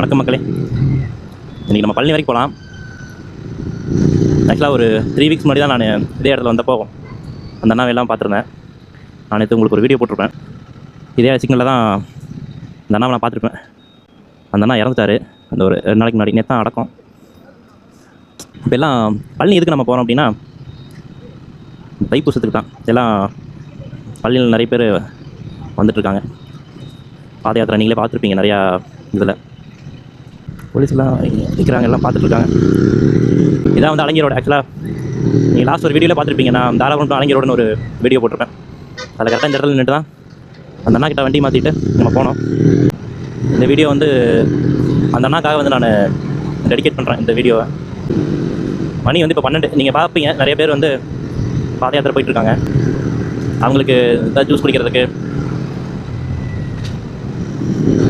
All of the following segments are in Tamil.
வணக்கம் மக்களே. இன்றைக்கி நம்ம பழனி வரைக்கும் போகலாம் ஆக்சுவலாக ஒரு த்ரீ வீக்ஸ் முன்னாடி தான் நான் இதே இடத்துல வந்தப்போ அந்த அண்ணாவை எல்லாம் பார்த்துருந்தேன். நான் நேற்று உங்களுக்கு ஒரு வீடியோ போட்டிருப்பேன். இதே சிக்னலில் தான் அந்த அண்ணாவை நான் பார்த்துருப்பேன். அந்த அண்ணா இறந்துட்டாரு. அந்த ஒரு ரெண்டு நாளைக்கு முன்னாடி. நேற்று தான் அடக்கம். இப்போ எல்லாம் பழனி எதுக்கு நம்ம போகிறோம் அப்படின்னா தைப்பூசத்துக்கு தான். எல்லாம் பள்ளியில் நிறைய பேர் வந்துட்டுருக்காங்க பாத யாத்திரை நீங்களே பார்த்துருப்பீங்க நிறையா இதில். போலீஸ்லாம் நிற்கிறாங்க எல்லாம் பார்த்துட்ருக்காங்க. இதான் வந்து அலங்கியரோட ஆக்சுவலாக நீங்கள் லாஸ்ட் ஒரு வீடியோவில் பார்த்துருப்பீங்க. நான் தாராபுரம் அலங்கியரோடனு ஒரு வீடியோ போட்டிருப்பேன். அதில் கரெக்டாக இந்த இடத்துல நின்று தான் அந்த அண்ணா கிட்ட வண்டி மாற்றிட்டு நம்ம போனோம். இந்த வீடியோ வந்து அந்த அண்ணாக்காக வந்து நான் டெடிகேட் பண்ணுறேன் இந்த வீடியோவை மணி வந்து இப்போ பன்னெண்டு நீங்கள் பார்ப்பீங்க நிறைய பேர் வந்து பாத யாத்திரை போயிட்டுருக்காங்க அவங்களுக்கு ஏதாவது ஜூஸ் குடிக்கிறதுக்கு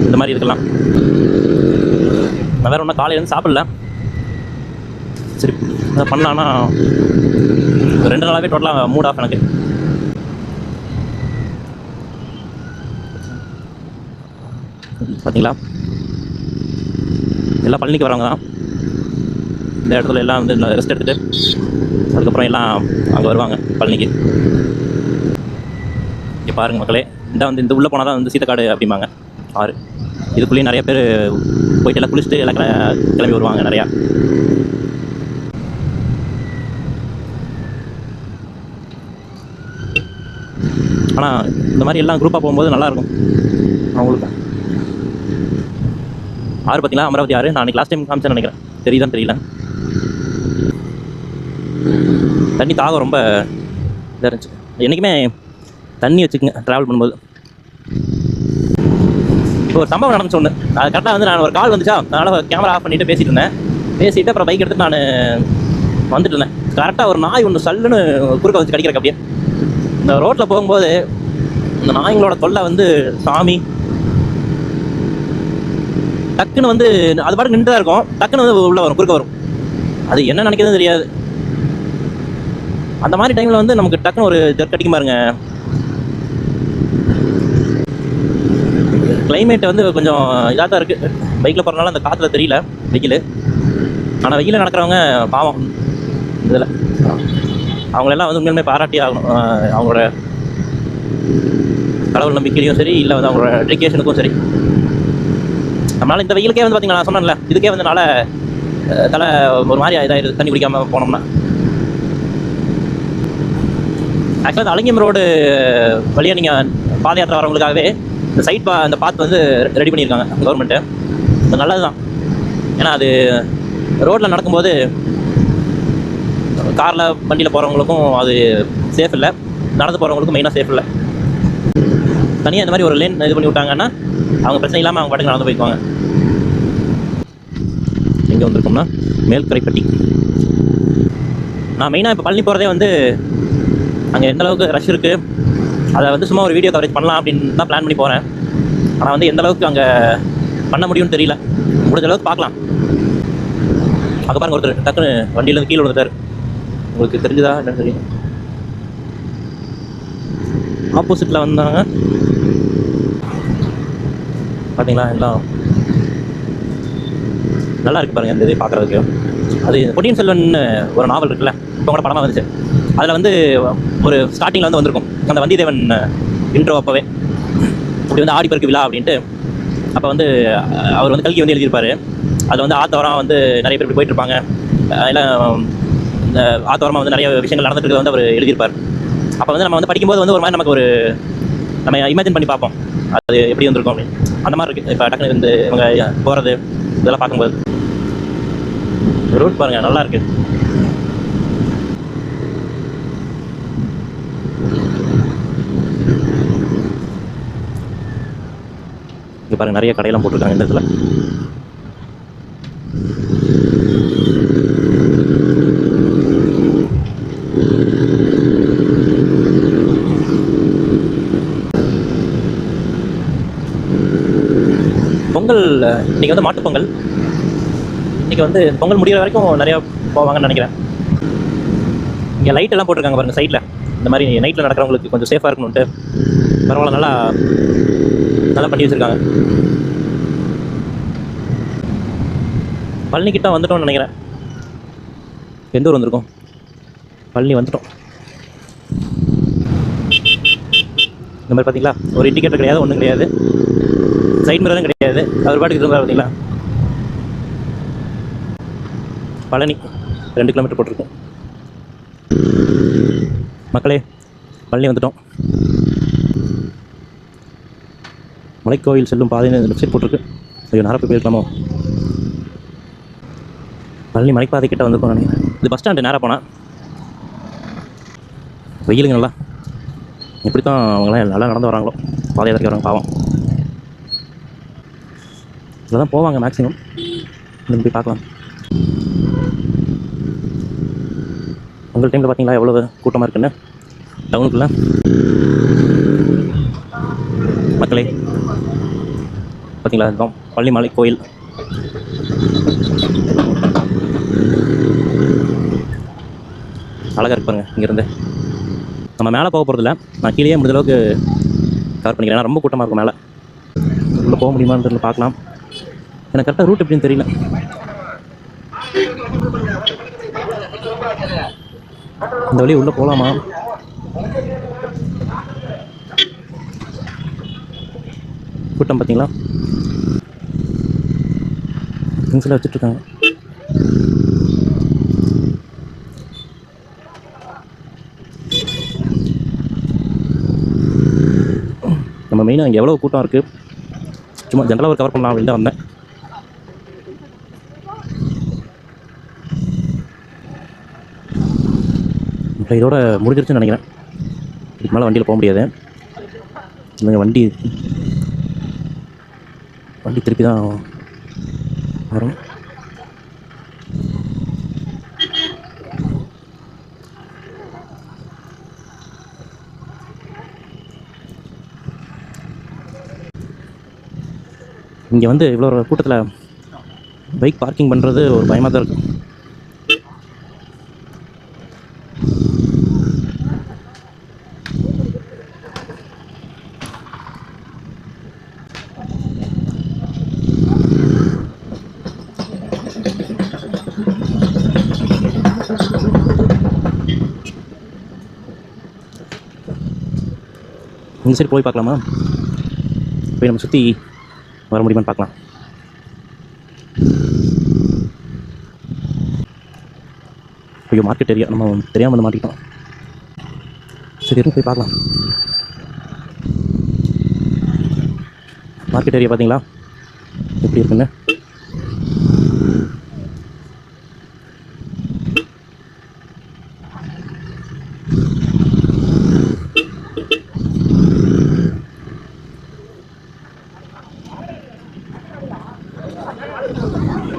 இந்த மாதிரி இருக்கலாம். நான் வேறு ஒன்றும் காலையிலேருந்து சாப்பிடல. சரி அதை பண்ணலான்னா ரெண்டு நாளாகவே டோட்டலாக மூட் ஆஃப் எனக்கு. பார்த்தீங்களா எல்லாம் பழனிக்கு வரவங்க தான். இந்த இடத்துல எல்லாம் வந்து ரெஸ்ட் எடுத்துகிட்டு அதுக்கப்புறம் எல்லாம் அங்கே வருவாங்க பழனிக்கு. இங்கே பாருங்கள் மக்களே இந்த வந்து இந்த உள்ளே போனால் தான் வந்து சீத்தக்காடு அப்படிம்பாங்க. ஆறு. இதுக்குள்ளேயும் நிறைய பேர் போயிட்டு எல்லாம் குளிச்சுட்டு எல்லாம் கிள- கிளம்பி வருவாங்க நிறையா. ஆனால் இந்த மாதிரி எல்லாம் குரூப்பாக போகும்போது நல்லாயிருக்கும். அவங்களுக்கு. ஆறு பார்த்தீங்களா? அமராவதி ஆறு. நான் அன்றைக்கி லாஸ்ட் டைம் காமிச்சேன்னு நினைக்கிறேன். தெரியுதான்னு தெரியல. தண்ணி தாகம் ரொம்ப இதாக இருந்துச்சு. என்றைக்குமே தண்ணி வச்சுக்கோங்க ட்ராவல் பண்ணும்போது. ஒரு சம்பவம் நடந்துச்சு ஒன்று அது கரெக்டாக வந்து நான் ஒரு கால் வந்துச்சா? அதனால் கேமரா ஆஃப் பண்ணிட்டு பேசிட்டு இருந்தேன். பேசிட்டு அப்புறம் பைக் எடுத்துட்டு நான் வந்துட்டு இருந்தேன். கரெக்டாக ஒரு நாய் ஒன்று சல்லுன்னு குறுக்க வச்சு கடிக்கிறக்கு அப்படியே. இந்த ரோட்டில் போகும்போது இந்த நாய்ங்களோட தொல்லை வந்து சாமி. டக்குன்னு வந்து அது பாட்டு நின்று தான் இருக்கும். டக்குன்னு வந்து உள்ளே வரும் குறுக்க வரும். அது என்ன நினைக்கிறதுன்னு தெரியாது. அந்த மாதிரி டைமில் வந்து நமக்கு டக்குன்னு ஒரு ஜெர்க் அடிக்கும் பாருங்க கிளைமேட் வந்து கொஞ்சம் இதாக தான் இருக்குது பைக்கில் போகிறனால அந்த காற்றுல தெரியல வெயில். ஆனால் வெயிலில் நடக்கிறவங்க பாவம். இதில். அவங்களெல்லாம் வந்து உண்மையுமே பாராட்டி ஆகணும். அவங்களோட கடவுள் நம்பிக்கையும் சரி இல்லை வந்து அவங்களோட டெடிக்கேஷனுக்கும் சரி. நம்மளால் இந்த வெயிலுக்கே வந்து பார்த்தீங்கன்னா நான் சொன்னேன்ல இதுக்கே வந்து நாளை தலை ஒரு மாதிரி இதாகிடுது தண்ணி குடிக்காமல் போனோம்னா. ஆக்சுவலாக இந்த அலங்கியம் ரோடு வழியாக நீங்கள் பாத யாத்திரை வரவங்களுக்காகவே இந்த சைட் பா அந்த பாத் வந்து ரெடி பண்ணியிருக்காங்க கவர்மெண்ட்டு நல்லது தான் ஏன்னா அது ரோட்டில் நடக்கும்போது காரில் வண்டியில் போகிறவங்களுக்கும் அது சேஃப் இல்லை. நடந்து போகிறவங்களுக்கும் மெயினாக சேஃப் இல்லை. தனியாக இந்த மாதிரி ஒரு லேன் இது பண்ணி விட்டாங்கன்னா அவங்க பிரச்சனை இல்லாமல் அவங்க பாட்டுக்கு நடந்து போய்க்குவாங்க. எங்கே வந்திருக்கோம்னா மேல்கரைப்பட்டி. நான் மெயினாக இப்போ பழனி போகிறதே வந்து அங்கே எந்த அளவுக்கு ரஷ் இருக்குது அதை வந்து சும்மா ஒரு வீடியோ கவரேஜ் பண்ணலாம் அப்படின்னு தான் பிளான் பண்ணி போகிறேன் ஆனால் வந்து எந்த அளவுக்கு அங்கே பண்ண முடியும்னு தெரியல. முடிஞ்ச அளவுக்கு பார்க்கலாம். அங்கே பாருங்க ஒருத்தர் டக்குன்னு வண்டியிலேருந்து கீழே விழுந்துட்டார். உங்களுக்கு தெரிஞ்சுதா என்னன்னு தெரியும் ஆப்போசிட்டில் வந்தாங்க. பார்த்தீங்களா எல்லாம் நல்லா இருக்கு பாருங்கள் இந்த இது பார்க்குறதுக்கு அது பொன்னியின் செல்வன் ஒரு நாவல் இருக்குல்ல இப்போ கூட படமாக வந்துச்சு. அதில் வந்து ஒரு ஸ்டார்டிங்கில் வந்து வந்திருக்கும். அந்த வந்தியத்தேவன் இன்ட்ரோ அப்போவே. இப்படி வந்து ஆடிப்பெருக்கு விழா அப்படின்ட்டு அப்போ வந்து அவர் வந்து கல்கி வந்து எழுதியிருப்பார். அதில் வந்து ஆத்தோரம் வந்து நிறைய பேர் இப்படி போயிட்டு இருப்பாங்க எல்லாம் இந்த ஆத்தோரமாக வந்து நிறைய விஷயங்கள் நடந்துட்டு வந்து அவர் எழுதியிருப்பார். அப்போ வந்து நம்ம வந்து படிக்கும்போது வந்து ஒரு மாதிரி நமக்கு ஒரு நம்ம இமேஜின் பண்ணி பார்ப்போம். அது எப்படி வந்திருக்கும் அப்படின்னு. அந்த மாதிரி இருக்குது இப்போ டக்குனு வந்து இவங்க போகிறது இதெல்லாம் பார்க்கும்போது. ரூட் பாருங்கள் நல்லா இருக்குது பாருங்க நிறைய கடையெல்லாம் போட்டிருக்காங்க இந்த இடத்துல. பொங்கல் நீங்கள் வந்து மாட்டுப்பொங்கல் நீங்கள் வந்து பொங்கல் முடிகிற வரைக்கும் நிறையா போவாங்கன்னு நினைக்கிறேன். இங்கே லைட் எல்லாம் போட்டிருக்காங்க பாருங்கள் சைடில் இந்த மாதிரி நைட்டில் நடக்கிறவங்களுக்கு கொஞ்சம் சேஃபாக இருக்கணும்ட்டு. பரவாயில்ல நல்லா நல்லா பண்ணி வச்சுருக்காங்க. பழனி கிட்ட வந்துட்டோம்னு நினைக்கிறேன். எந்த ஊர் வந்திருக்கோம்? பழனி வந்துட்டோம். இந்த மாதிரி பார்த்தீங்களா ஒரு இண்டிகேட்டர் கிடையாது ஒன்றும் கிடையாது. சைட் மிரரும் கிடையாது. அவர் பாட்டுக்கு இருந்தார் பார்த்தீங்களா பழனி ரெண்டு கிலோமீட்டர் போட்டிருக்கோம். மக்களே பழனி வந்துட்டோம். மலைக்கோயில் செல்லும் பாதைன்னு வெப்சைட் போட்டிருக்கு. ஐயோ நேரம் போய் போயிருக்கலாமோ? பழனி மலைப்பாதை கிட்ட வந்திருக்கோம் நினைக்கிறேன். இது பஸ் ஸ்டாண்டு நேராக போனால் வெயிலுங்க நல்லா. எப்படி தான் அவங்களாம் நல்லா நடந்து வராங்களோ. பாதை இறக்கி வராங்க பாவம். இதில் தான் போவாங்க மேக்ஸிமம் நீங்கள் போய் பார்க்கலாம். உங்கள் டைமில் பார்த்தீங்களா எவ்வளோ கூட்டமாக இருக்குன்னு? டவுனுக்குள்ளே? மக்களே பார்த்தீங்களா? இதுதான் பள்ளிமலை கோயில். அழகாக இருப்பாருங்க இங்கேருந்து. நம்ம மேலே போக போகிறதில்ல நான் கீழே முடிஞ்சளவுக்கு கவர் பண்ணிக்கிறேன். ஏன்னா ரொம்ப கூட்டமாக இருக்கும் மேலே. உள்ளே போக முடியுமான்றது பார்க்கலாம். எனக்கு கரெக்டாக ரூட் எப்படின்னு தெரியல. இந்த வழி உள்ளே போகலாமா? கூட்டம் பார்த்தீங்களா? திங்ஸ்லாம் வச்சுட்ருக்காங்க. நம்ம மெயினாக இங்கே எவ்வளோ கூட்டம் இருக்குது சும்மா ஜென்ரலாக ஒரு கவர் பண்ணலாம் அப்படின்னு தான் வந்தேன் இதோட முடிஞ்சிருச்சுன்னு நினைக்கிறேன். இதுக்கு மேலே வண்டியில் போக முடியாது. இல்லைங்க வண்டி வண்டி திருப்பி தான் வரும். இங்கே வந்து இவ்வளோ கூட்டத்தில் பைக் பார்க்கிங் பண்ணுறது ஒரு பயமாக தான் இருக்கும் இந்த சைடு போய் பார்க்கலாமா? போய் நம்ம சுற்றி வர முடியுமான்னு பார்க்கலாம். ஐயோ மார்க்கெட் ஏரியா நம்ம தெரியாமல் வந்து மாட்டிக்கிட்டோம். சரி இருந்து போய் பார்க்கலாம். மார்க்கெட் ஏரியா பார்த்தீங்களா? எப்படி இருக்குன்னு?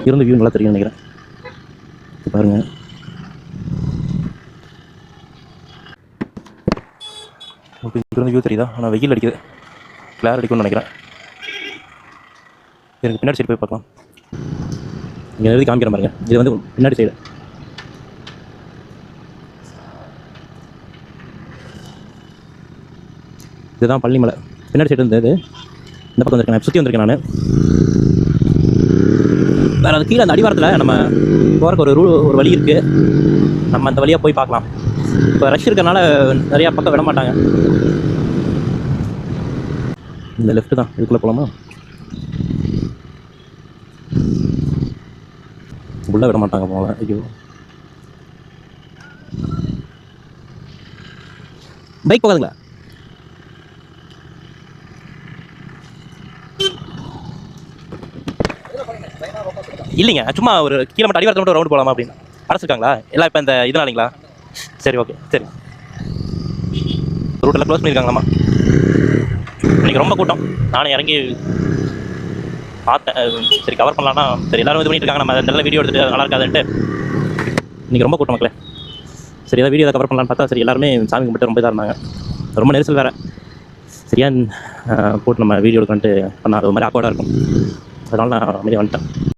இருந்து வியூ நல்லா தெரியும் நினைக்கிறேன். பாருங்கள் பாருங்க இங்கிருந்து வியூ தெரியுதா? ஆனால் வெயில் அடிக்குது. கிளார் அடிக்கும்னு நினைக்கிறேன். எனக்கு பின்னாடி சைடு போய் பார்க்கலாம். இங்கே எழுதி காமிக்கிற பாருங்க. இது வந்து பின்னாடி சைடு இதுதான் பள்ளிமலை. பின்னாடி சைடு இருந்தது இந்த பக்கம் வந்திருக்கேன். சுற்றி வந்திருக்கேன் நான். வேறு அது கீழே அந்த அடிவாரத்தில் நம்ம போகிறக்கு ஒரு ரூ ஒரு வழி இருக்குது நம்ம அந்த வழியாக போய் பார்க்கலாம். இப்போ ரஷ் இருக்கிறனால நிறையா பக்கம் விட மாட்டாங்க. இந்த லெஃப்ட் தான். இதுக்குள்ளே போகலாமா உள்ளே விட மாட்டாங்க போகல ஐயோ. பைக் போகாதுங்களா? இல்லைங்க சும்மா ஒரு கீழே மட்டும் அடிவாரத்தில் மட்டும் ரவுண்டு போகலாமா அப்படின்னு. அடைச்சிருக்காங்களா? எல்லாம் இப்போ இந்த இதனாலிங்களா? சரி ஓகே சரி. ரூட்டெல்லாம் க்ளோஸ் பண்ணியிருக்காங்களாம்மா இன்றைக்கி ரொம்ப கூட்டம். நானும் இறங்கி பார்த்தேன். சரி கவர் பண்ணலாம்னா சரி எல்லாரும் இது பண்ணிட்டு இருக்காங்க. நம்ம நல்ல வீடியோ எடுத்துட்டு நல்லா இருக்காதுன்ட்டு. இன்றைக்கி ரொம்ப கூட்டம் மக்களே. சரி ஏதாவது வீடியோ கவர் பண்ணலாம்னு பார்த்தா சரி எல்லாருமே சாமி கும்பிட்டு ரொம்ப இதாக இருந்தாங்க. ரொம்ப நெரிசல் வேறு. சரியா போட்டு நம்ம வீடியோ எடுக்கலான்ட்டு பண்ணால் அது மாதிரி ஆக்வர்டாக இருக்கும். அதனால் நான் அமைதியாக வந்துட்டேன்.